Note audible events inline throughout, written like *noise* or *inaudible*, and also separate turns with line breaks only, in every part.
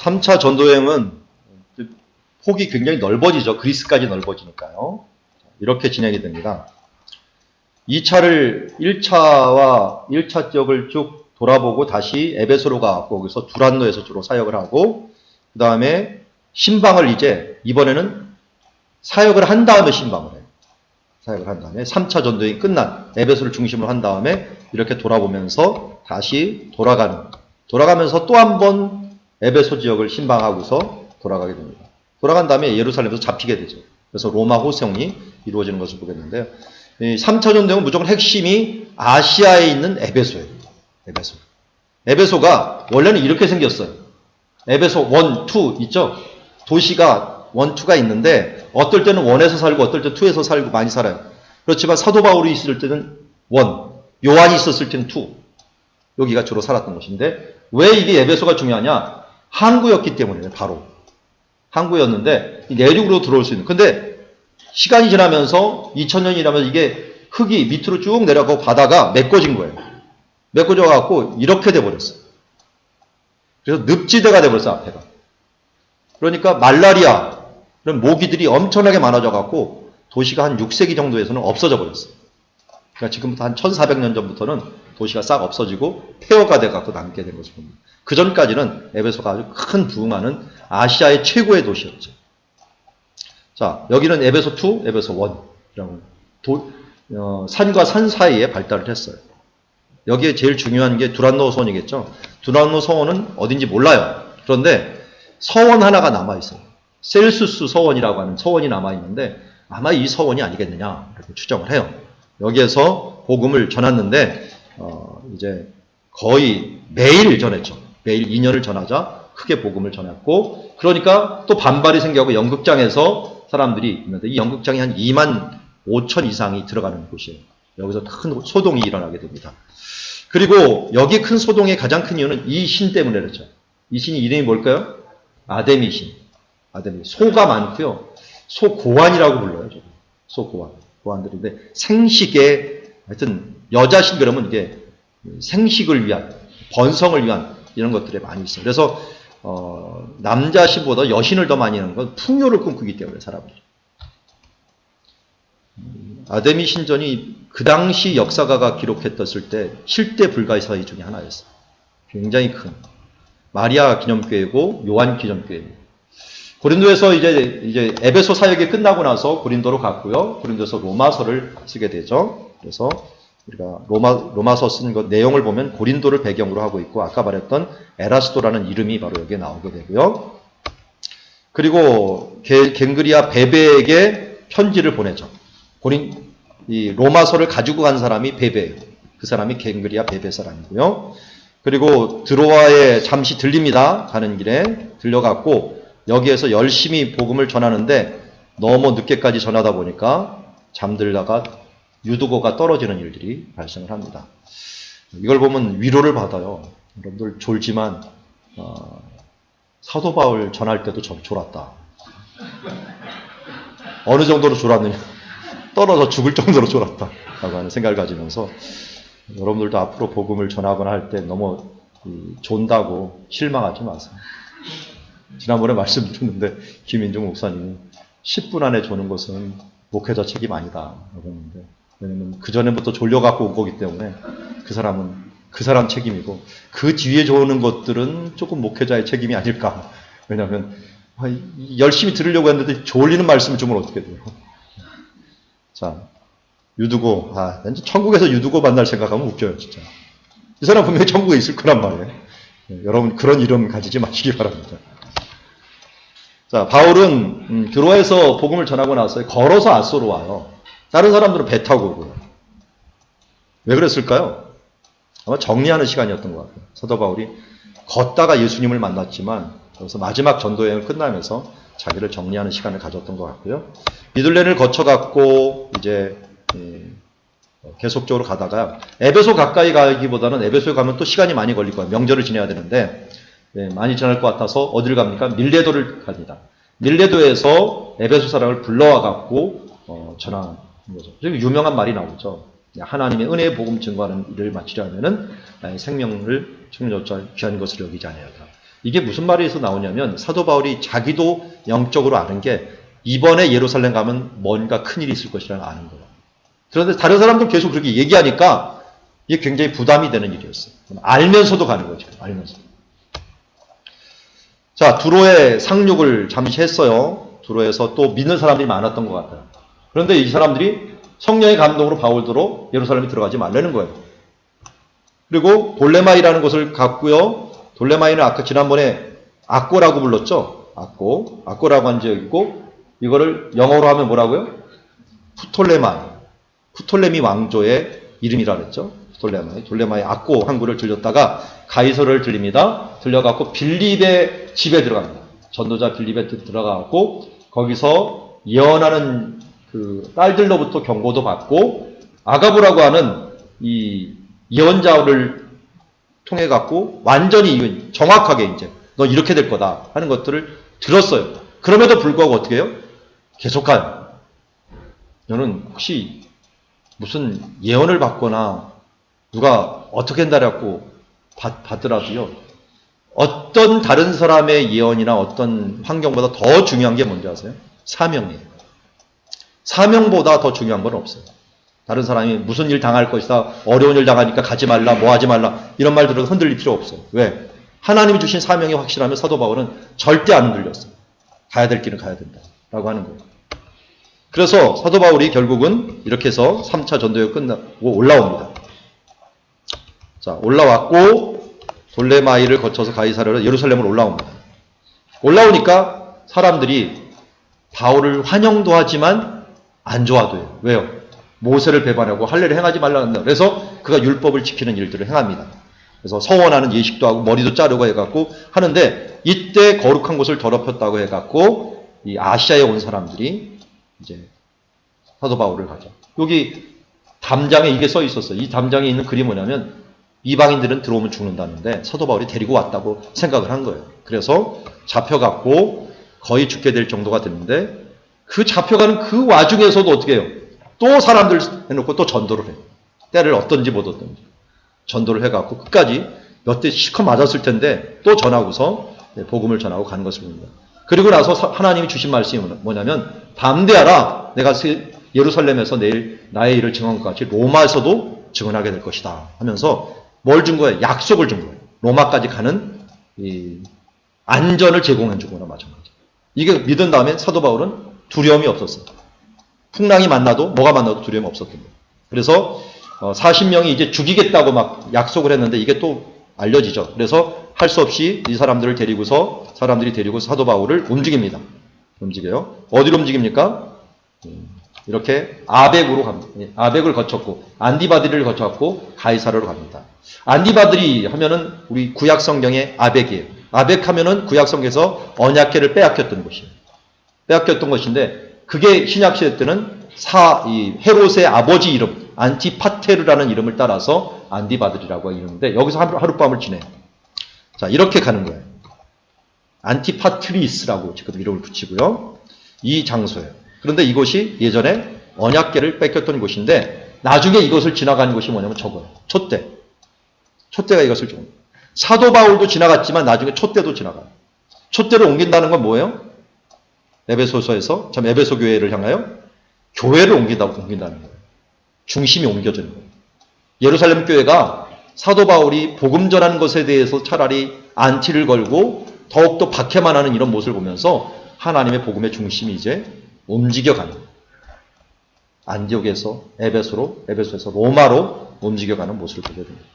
3차 전도여행은 폭이 굉장히 넓어지죠. 그리스까지 넓어지니까요. 이렇게 진행이 됩니다. 2차를 1차와 1차 지역을 쭉 돌아보고 다시 에베소로 가고 거기서 두란노에서 주로 사역을 하고 그 다음에 신방을 이제 이번에는 사역을 한 다음에 신방을 해요. 사역을 한 다음에 3차 전도행이 끝난 에베소를 중심으로 한 다음에 이렇게 돌아보면서 다시 돌아가는 돌아가면서 또 한 번 에베소 지역을 신방하고서 돌아가게 됩니다. 돌아간 다음에 예루살렘에서 잡히게 되죠. 그래서 로마 호성이 이루어지는 것을 보겠는데요. 이 3차 전쟁은 무조건 핵심이 아시아에 있는 에베소예요. 에베소. 에베소가 원래는 이렇게 생겼어요. 에베소 1, 2 있죠? 도시가 1, 2가 있는데 어떨 때는 1에서 살고 어떨 때 2에서 살고 많이 살아요. 그렇지만 사도 바울이 있을 때는 1, 요한이 있었을 때는 2. 여기가 주로 살았던 곳인데 왜 이게 에베소가 중요하냐? 항구였기 때문이에요. 바로. 항구였는데 내륙으로 들어올 수 있는. 근데 시간이 지나면서 2000년이 지나면서 이게 흙이 밑으로 쭉 내려가고 바다가 메꿔진 거예요. 메꿔져 갖고 이렇게 돼 버렸어요. 그래서 늪지대가 돼 버렸어요, 앞에가. 그러니까 말라리아 이런 모기들이 엄청나게 많아져 갖고 도시가 한 6세기 정도에서는 없어져 버렸어요. 그러니까 지금부터 한 1400년 전부터는 도시가 싹 없어지고 폐허가 돼 갖고 남게 된 것을 봅니다. 그 전까지는 에베소가 아주 큰 부흥하는 아시아의 최고의 도시였죠. 자, 여기는 에베소 2, 에베소 1이라고 도, 어, 산과 산 사이에 발달을 했어요. 여기에 제일 중요한 게 두란노 서원이겠죠. 두란노 서원은 어딘지 몰라요. 그런데 서원 하나가 남아 있어요. 셀수스 서원이라고 하는 서원이 남아 있는데 아마 이 서원이 아니겠느냐 이렇게 추정을 해요. 여기에서 복음을 전했는데 어, 이제 거의 매일 전했죠. 매일 2년을 전하자 크게 복음을 전했고 그러니까 또 반발이 생겨고 연극장에서 사람들이 있는데 이 연극장이 한 2만 5천 이상이 들어가는 곳이에요. 여기서 큰 소동이 일어나게 됩니다. 그리고 여기 큰 소동의 가장 큰 이유는 이 신 때문에 그렇죠. 이 신이 이름이 뭘까요? 아데미 신. 아데미. 소가 많고요. 소고환이라고 불러요. 저도. 소고환. 고환들인데 생식의 하여튼 여자 신 그러면 이게 생식을 위한 번성을 위한 이런 것들이 많이 있어요. 그래서 어, 남자 신보다 여신을 더 많이 하는 건 풍요를 꿈꾸기 때문에 사람들이. 아데미 신전이 그 당시 역사가가 기록했었을 때 7대 불가의 사회 중에 하나였어요. 굉장히 큰. 마리아 기념교회고 요한 기념교회입니다. 고린도에서 이제 이제 에베소 사역이 끝나고 나서 고린도로 갔고요. 고린도에서 로마서를 쓰게 되죠. 그래서 우리가 로마 로마서 쓴 것 내용을 보면 고린도를 배경으로 하고 있고 아까 말했던 에라스도라는 이름이 바로 여기에 나오게 되고요. 그리고 갱그리아 베베에게 편지를 보내죠. 고린 이 로마서를 가지고 간 사람이 베베예요. 그 사람이 갱그리아 베베 사람이고요. 그리고 드로아에 잠시 들립니다. 가는 길에 들려갔고 여기에서 열심히 복음을 전하는데 너무 늦게까지 전하다 보니까 잠들다가 유두고가 떨어지는 일들이 발생을 합니다. 이걸 보면 위로를 받아요. 여러분들 졸지만 어, 사도 바울 전할 때도 좀 졸았다. 어느 정도로 졸았느냐? 떨어져 죽을 정도로 졸았다. 라고 하는 생각을 가지면서 여러분들도 앞으로 복음을 전하거나 할 때 너무 존다고 실망하지 마세요. 지난번에 *laughs* 말씀드렸는데 김인중 목사님이 10분 안에 조는 것은 목회자 책임 아니다. 라고 했는데 왜냐면 그 전에부터 졸려갖고 온 거기 때문에 그 사람은 그 사람 책임이고 그 뒤에 조는 것들은 조금 목회자의 책임이 아닐까. 왜냐하면 열심히 들으려고 했는데 졸리는 말씀을 주면 어떻게 돼요? 자, 유두고, 아, 천국에서 유두고 만날 생각하면 웃겨요, 진짜. 이 사람 분명히 천국에 있을 거란 말이에요. 네, 여러분 그런 이름 가지지 마시기 바랍니다. 자, 바울은 음, 드로에서 복음을 전하고 나서 걸어서 아소로 와요. 다른 사람들은 배 타고 오고요. 왜 그랬을까요? 아마 정리하는 시간이었던 것 같아요. 사도 바울이 걷다가 예수님을 만났지만 그래서 마지막 전도 여행을 끝나면서 자기를 정리하는 시간을 가졌던 것 같고요. 미들렌을 거쳐갔고 이제 예, 계속적으로 가다가 에베소 가까이 가기보다는 에베소에 가면 또 시간이 많이 걸릴 거예요. 명절을 지내야 되는데 예, 많이 지날 것 같아서 어디를 갑니까? 밀레도를 갑니다. 밀레도에서 에베소 사람을 불러와 갖고 어, 전하는 거죠. 그리고 유명한 말이 나오죠. 하나님의 은혜의 복음 증거하는 일을 마치려 하면은 나의 생명을 생명조차 귀한 것을 여기지 아니하다. 이게 무슨 말에서 나오냐면 사도 바울이 자기도 영적으로 아는 게 이번에 예루살렘 가면 뭔가 큰 일이 있을 것이라는 아는 거예요. 그런데 다른 사람들 계속 그렇게 얘기하니까 이게 굉장히 부담이 되는 일이었어요. 알면서도 가는 거죠. 알면서. 자, 두로의 상륙을 잠시 했어요. 두로에서 또 믿는 사람들이 많았던 것 같아요. 그런데 이 사람들이 성령의 감동으로 바울도로 예루살렘에 들어가지 말라는 거예요. 그리고 돌레마이라는 곳을 갔고요. 돌레마이는 아까 지난번에 악고라고 불렀죠. 악고. 악고라고 한 적이 있고 이거를 영어로 하면 뭐라고요? 푸톨레마이. 푸톨레미 왕조의 이름이라 그랬죠. 푸톨레마이. 돌레마이 악고 항구를 들렸다가 가이서를 들립니다. 들려갖고 빌립의 집에 들어갑니다. 전도자 빌립에 들어가고 거기서 예언하는 그 딸들로부터 경고도 받고 아가부라고 하는 이 예언자를 통해 갖고 완전히 정확하게 이제 너 이렇게 될 거다 하는 것들을 들었어요. 그럼에도 불구하고 어떻게 해요? 계속한 너는 혹시 무슨 예언을 받거나 누가 어떻게 한다라고 받, 받더라도요. 어떤 다른 사람의 예언이나 어떤 환경보다 더 중요한 게 뭔지 아세요? 사명이에요. 사명보다 더 중요한 건 없어요. 다른 사람이 무슨 일 당할 것이다, 어려운 일 당하니까 가지 말라, 뭐 하지 말라, 이런 말 들어도 흔들릴 필요 없어요. 왜? 하나님이 주신 사명이 확실하면 사도 바울은 절대 안 흔들렸어요. 가야 될 길은 가야 된다. 라고 하는 거예요. 그래서 사도 바울이 결국은 이렇게 해서 3차 전도가 끝나고 올라옵니다. 자, 올라왔고, 돌레마이를 거쳐서 가이사르로 예루살렘으로 올라옵니다. 올라오니까 사람들이 바울을 환영도 하지만 안 좋아도요. 왜요? 모세를 배반하고 할례를 행하지 말라는다. 그래서 그가 율법을 지키는 일들을 행합니다. 그래서 서원하는 예식도 하고 머리도 자르고 해갖고 하는데 이때 거룩한 곳을 더럽혔다고 해갖고 이 아시아에 온 사람들이 이제 사도 바울을 가죠. 여기 담장에 이게 써 있었어요. 이 담장에 있는 글이 뭐냐면 이방인들은 들어오면 죽는다는데 사도 바울이 데리고 왔다고 생각을 한 거예요. 그래서 잡혀갔고 거의 죽게 될 정도가 됐는데 그 잡혀가는 그 와중에서도 어떻게 해요? 또 사람들 해놓고 또 전도를 해요. 때를 어떤지 못 어떤지. 전도를 해갖고 끝까지 몇 대 실컷 맞았을 텐데 또 전하고서 네, 복음을 전하고 가는 것을 봅니다. 그리고 나서 하나님이 주신 말씀이 뭐냐면 담대하라 내가 예루살렘에서 내일 나의 일을 증언한 것 같이 로마에서도 증언하게 될 것이다 하면서 뭘 준 거예요? 약속을 준 거예요. 로마까지 가는 안전을 제공해 준 거나 마찬가지. 이게 믿은 다음에 사도 바울은 두려움이 없었어요. 풍랑이 만나도 뭐가 만나도 두려움이 없었던 거예요. 그래서 40명이 어, 이제 죽이겠다고 막 약속을 했는데 이게 또 알려지죠. 그래서 할 수 없이 이 사람들을 데리고서 사람들이 데리고 사도 바울을 움직입니다. 움직여요. 어디로 움직입니까? 음, 이렇게 아벡으로 갑니다. 예, 아벡을 거쳤고 안디바드를 거쳤고 가이사르로 갑니다. 안디바드리 하면은 우리 구약 성경의 아벡이에요. 아벡 하면은 구약 성경에서 언약궤를 빼앗겼던 곳이에요. 빼앗겼던 것인데 그게 신약 시대 때는 사, 이 헤롯의 아버지 이름 안티파테르라는 이름을 따라서 안디바들이라고 이러는데 여기서 하루, 밤을 지내요. 자 이렇게 가는 거예요. 안티파트리스라고 지금 이름을 붙이고요. 이 장소예요. 그런데 이곳이 예전에 언약계를 뺏겼던 곳인데 나중에 이것을 지나간 곳이 뭐냐면 저거예요. 촛대. 촛대가 이것을 좀 사도 바울도 지나갔지만 나중에 촛대도 지나가요. 촛대를 옮긴다는 건 뭐예요? 에베소서에서 참 에베소 교회를 향하여 교회를 옮긴다고 옮긴다는 거예요. 중심이 옮겨지는 거예요. 예루살렘 교회가 사도 바울이 복음 전하는 것에 대해서 차라리 안티를 걸고 더욱더 박해만 하는 이런 모습을 보면서 하나님의 복음의 중심이 이제 움직여가는 안디옥에서 에베소로 에베소에서 로마로 움직여가는 모습을 보게 됩니다.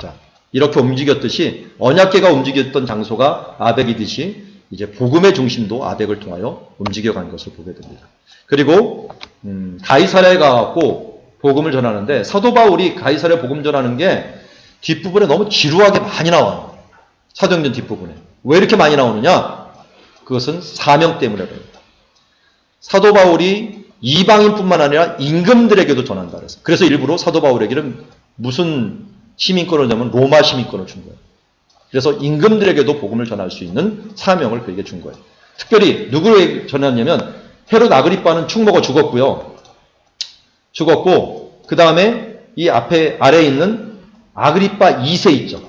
자, 이렇게 움직였듯이 언약계가 움직였던 장소가 아벡이듯이 이제 복음의 중심도 아벡을 통하여 움직여가는 것을 보게 됩니다. 그리고 음, 가이사랴에 가갖고 복음을 전하는데 사도 바울이 가이사랴 복음 전하는 게 뒷부분에 너무 지루하게 많이 나와요. 사도행전 뒷부분에. 왜 이렇게 많이 나오느냐? 그것은 사명 때문에 그래요. 사도 바울이 이방인뿐만 아니라 임금들에게도 전한다 그래서. 그래서 일부러 사도 바울에게는 무슨 시민권을 주냐면 로마 시민권을 준 거예요. 그래서 임금들에게도 복음을 전할 수 있는 사명을 그에게 준 거예요. 특별히 누구에게 전했냐면 헤롯 아그리빠는 축 먹어 죽었고요. 죽었고 그 다음에 이 앞에 아래에 있는 아그리빠 2세 있죠.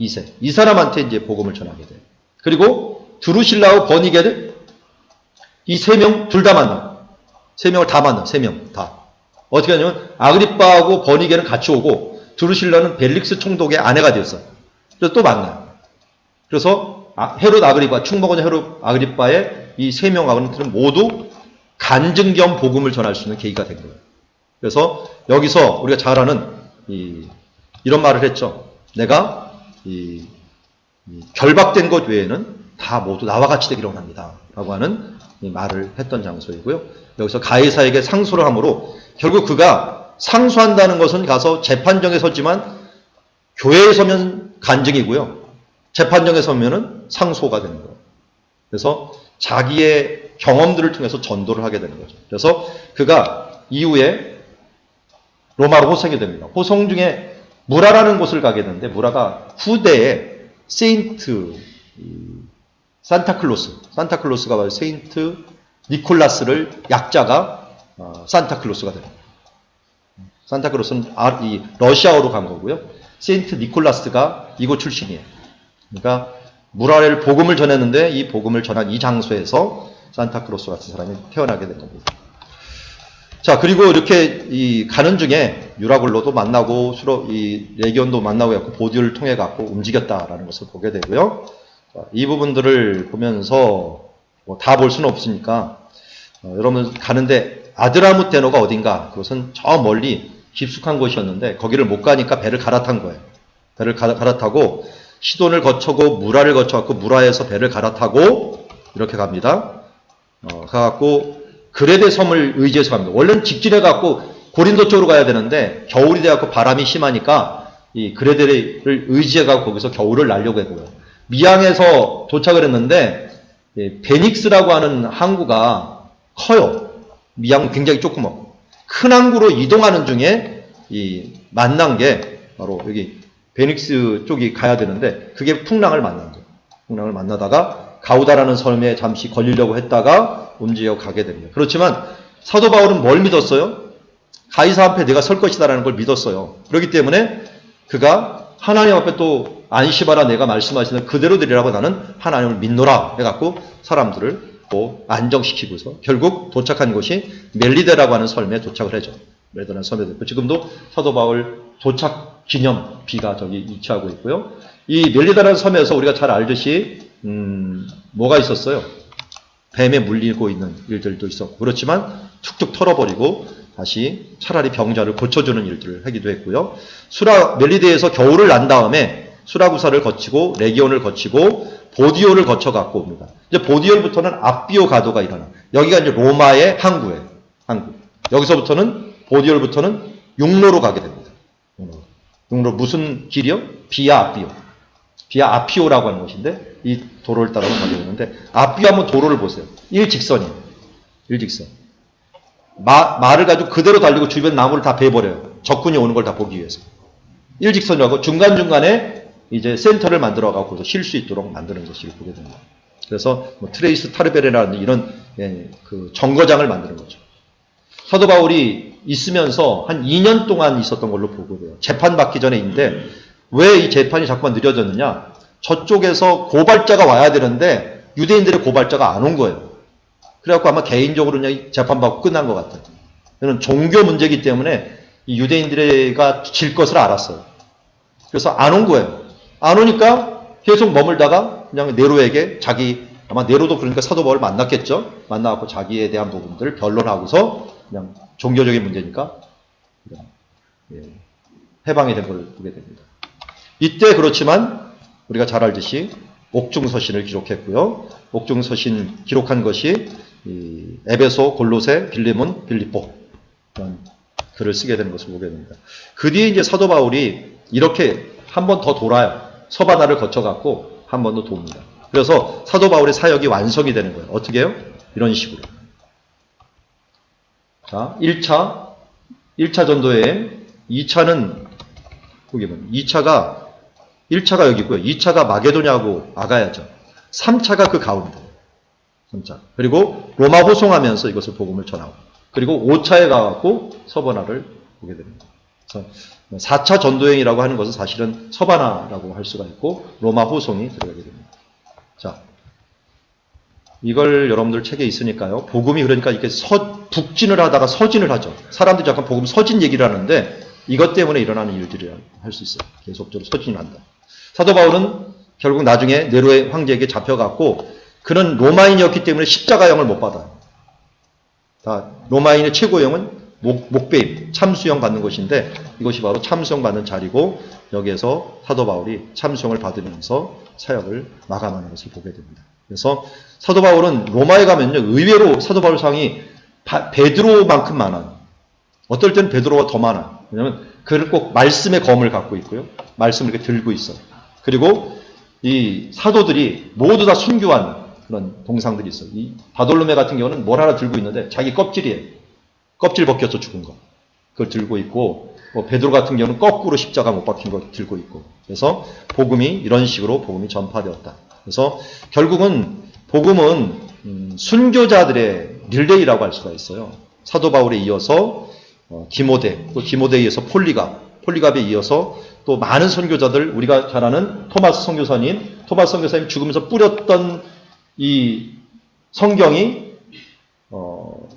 2세. 이 사람한테 이제 복음을 전하게 돼요. 그리고 드루실라와 버니게를 이 세 명 둘 다 만나. 세 명을 다 만나. 세 명 다. 어떻게 하냐면 아그리빠하고 버니게는 같이 오고 드루실라는 벨릭스 총독의 아내가 되었어. 그래서 또 만나요. 그래서 아- 헤롯 아그리빠, 충먹은 헤롯 아그리빠의 이 세 명하고는 모두 간증 겸 복음을 전할 수 있는 계기가 된 거예요. 그래서 여기서 우리가 잘 아는 이, 이런 말을 했죠. 내가 이, 이 결박된 것 외에는 다 모두 나와 같이 되기로 합니다. 라고 하는 이 말을 했던 장소이고요. 여기서 가이사에게 상소를 함으로 결국 그가 상소한다는 것은 가서 재판정에 섰지만 교회에 서면 간증이고요. 재판정에 서면은 상소가 되는 거예요. 그래서 자기의 경험들을 통해서 전도를 하게 되는 거죠. 그래서 그가 이후에 로마로 호송이 됩니다. 호송 중에 무라라는 곳을 가게 되는데 무라가 후대에 세인트 이, 산타클로스, 산타클로스가 바로 세인트 니콜라스를 약자가 어, 산타클로스가 됩니다. 산타클로스는 아- 이 러시아어로 간 거고요. 세인트 니콜라스가 이곳 출신이에요. 그러니까 무라를 복음을 전했는데 이 복음을 전한 이 장소에서 산타클로스 같은 사람이 태어나게 된 겁니다. 자, 그리고 이렇게 이 가는 중에 유라굴로도 만나고 수로 이 레기온도 만나고 해갖고 보디오를 통해 갖고 움직였다라는 것을 보게 되고요. 자, 이 부분들을 보면서 뭐 다 볼 수는 없으니까 어, 여러분 가는데 아드라무테노가 어딘가 그것은 저 멀리 깊숙한 곳이었는데 거기를 못 가니까 배를 갈아탄 거예요. 배를 갈아, 갈아타고 시돈을 거쳐고 무라를 거쳐갖고 무라에서 배를 갈아타고 이렇게 갑니다. 어, 가갖고 그레데 섬을 의지해서 갑니다. 원래는 직진해 갖고 고린도 쪽으로 가야 되는데 겨울이 돼갖고 바람이 심하니까 이 그레데를 의지해 갖고 거기서 겨울을 날려고 했고요. 미항에서 도착을 했는데 예, 베닉스라고 하는 항구가 커요. 미항은 굉장히 조그맣고 큰 항구로 이동하는 중에 이 만난 게 바로 여기 베닉스 쪽이 가야 되는데 그게 풍랑을 만난 거예요. 풍랑을 만나다가 가우다라는 섬에 잠시 걸리려고 했다가 움직여 가게 됩니다. 그렇지만 사도 바울은 뭘 믿었어요? 가이사 앞에 내가 설 것이다라는 걸 믿었어요. 그렇기 때문에 그가 하나님 앞에 또 안심하라 내가 말씀하시는 그대로 되리라고 나는 하나님을 믿노라 해갖고 사람들을 또 안정시키고서 결국 도착한 곳이 멜리데라고 하는 섬에 도착을 하죠. 멜리데라는 섬에 됐고 지금도 사도 바울 도착 기념 비가 저기 위치하고 있고요. 이 멜리데라는 섬에서 우리가 잘 알듯이 음, 뭐가 있었어요? 뱀에 물리고 있는 일들도 있었고 그렇지만 툭툭 털어버리고 다시 차라리 병자를 고쳐주는 일들을 하기도 했고요. 수라 멜리데에서 겨울을 난 다음에 수라구사를 거치고 레기온을 거치고 보디오를 거쳐 갖고 옵니다. 이제 보디올부터는 앞비오 가도가 일어나. 여기가 이제 로마의 항구예요. 항구. 여기서부터는 보디올부터는 육로로 가게 됩니다. 육로. 무슨 길이요? 비아 앞비오. 비아 아피오라고 하는 곳인데 이 도로를 따라 가게 되는데 앞비오 한번 도로를 보세요. 일직선이에요. 일직선. 마, 말을 가지고 그대로 달리고 주변 나무를 다 베버려요. 적군이 오는 걸 다 보기 위해서. 일직선이라고 중간중간에 이제 센터를 만들어가고 쉴수 있도록 만드는 것을 보게 됩니다. 그래서 뭐 트레이스 타르베레라는 이런 예, 그 정거장을 만드는 거죠. 사도 바울이 있으면서 한 2년 동안 있었던 걸로 보고요. 재판 받기 전에 있는데 왜 이 재판이 자꾸만 느려졌느냐? 저쪽에서 고발자가 와야 되는데 유대인들의 고발자가 안 온 거예요. 그래갖고 아마 개인적으로 그냥 재판받고 끝난 것 같아요. 이는 종교 문제이기 때문에 이 유대인들가 질 것을 알았어요. 그래서 안 온 거예요. 안 오니까 계속 머물다가 그냥 네로에게 자기 아마 네로도 그러니까 사도 바울을 만났겠죠. 만나갖고 자기에 대한 부분들을 변론하고서 그냥 종교적인 문제니까 그냥, 예, 해방이 된 걸 보게 됩니다. 이때 그렇지만 우리가 잘 알듯이 옥중서신을 기록했고요. 옥중서신 기록한 것이 이 에베소, 골로새, 빌리몬, 빌리포 이런 글을 쓰게 되는 것을 보게 됩니다. 그 뒤에 이제 사도 바울이 이렇게 한 번 더 돌아요. 서바나를 거쳐갖고 한 번 더 돕니다. 그래서 사도 바울의 사역이 완성이 되는 거예요. 어떻게 해요? 이런 식으로. 자, 1차, 1차 전도여행, 2차는, 거기 보면, 2차가, 1차가 여기 있고요. 2차가 마게도냐하고 아가야죠. 3차가 그 가운데. 3차. 그리고 로마 호송하면서 이것을 복음을 전하고. 그리고 5차에 가갖고 서버나를 보게 됩니다. 그래서 4차 전도행이라고 하는 것은 사실은 서바나라고 할 수가 있고 로마 호송이 들어가게 됩니다. 자, 이걸 여러분들 책에 있으니까요. 복음이 그러니까 이렇게 서, 북진을 하다가 서진을 하죠. 사람들이 약간 복음 서진 얘기를 하는데 이것 때문에 일어나는 일들이라 할 수 있어요. 계속적으로 서진을 한다. 사도 바울은 결국 나중에 네로의 황제에게 잡혀갔고 그는 로마인이었기 때문에 십자가형을 못 받아요. 다 로마인의 최고형은 목, 목배임, 참수형 받는 것인데 이것이 바로 참수형 받는 자리고 여기에서 사도 바울이 참수형을 받으면서 사역을 마감하는 것을 보게 됩니다. 그래서 사도 바울은 로마에 가면요 의외로 사도 바울 상이 바- 베드로만큼 많아요. 어떨 때는 베드로가 더 많아요. 왜냐하면 그를 꼭 말씀의 검을 갖고 있고요. 말씀을 이렇게 들고 있어요. 그리고 이 사도들이 모두 다 순교한 그런 동상들이 있어요. 이 바돌로메 같은 경우는 뭘 하나 들고 있는데 자기 껍질이에요. 껍질 벗겨서 죽은 거. 그걸 들고 있고 뭐 베드로 같은 경우는 거꾸로 십자가 못 박힌 거 들고 있고. 그래서 복음이 이런 식으로 복음이 전파되었다. 그래서 결국은 복음은 음, 순교자들의 릴레이라고 할 수가 있어요. 사도 바울에 이어서 어, 디모데, 또 디모데에 이어서 폴리갑, 폴리갑에 이어서 또 많은 선교자들, 우리가 잘 아는 토마스 선교사님, 토마스 선교사님 죽으면서 뿌렸던 이 성경이 어,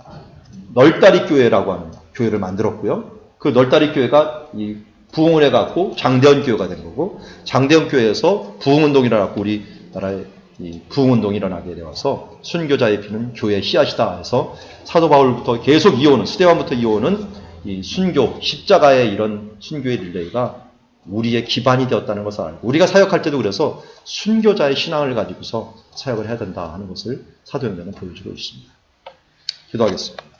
널다리 교회라고 하는 교회를 만들었고요. 그 널다리 교회가 이 부흥을 해갖고 장대현 교회가 된 거고 장대현 교회에서 부흥운동이 일어났고 우리나라에 이 부흥운동이 일어나게 되어서 순교자의 피는 교회의 씨앗이다 해서 사도 바울부터 계속 이어오는 스테반부터 이어오는 이 순교 십자가의 이런 순교의 릴레이가 우리의 기반이 되었다는 것을 알고 우리가 사역할 때도 그래서 순교자의 신앙을 가지고서 사역을 해야 된다 하는 것을 사도행전은 보여주고 있습니다. 기도하겠습니다.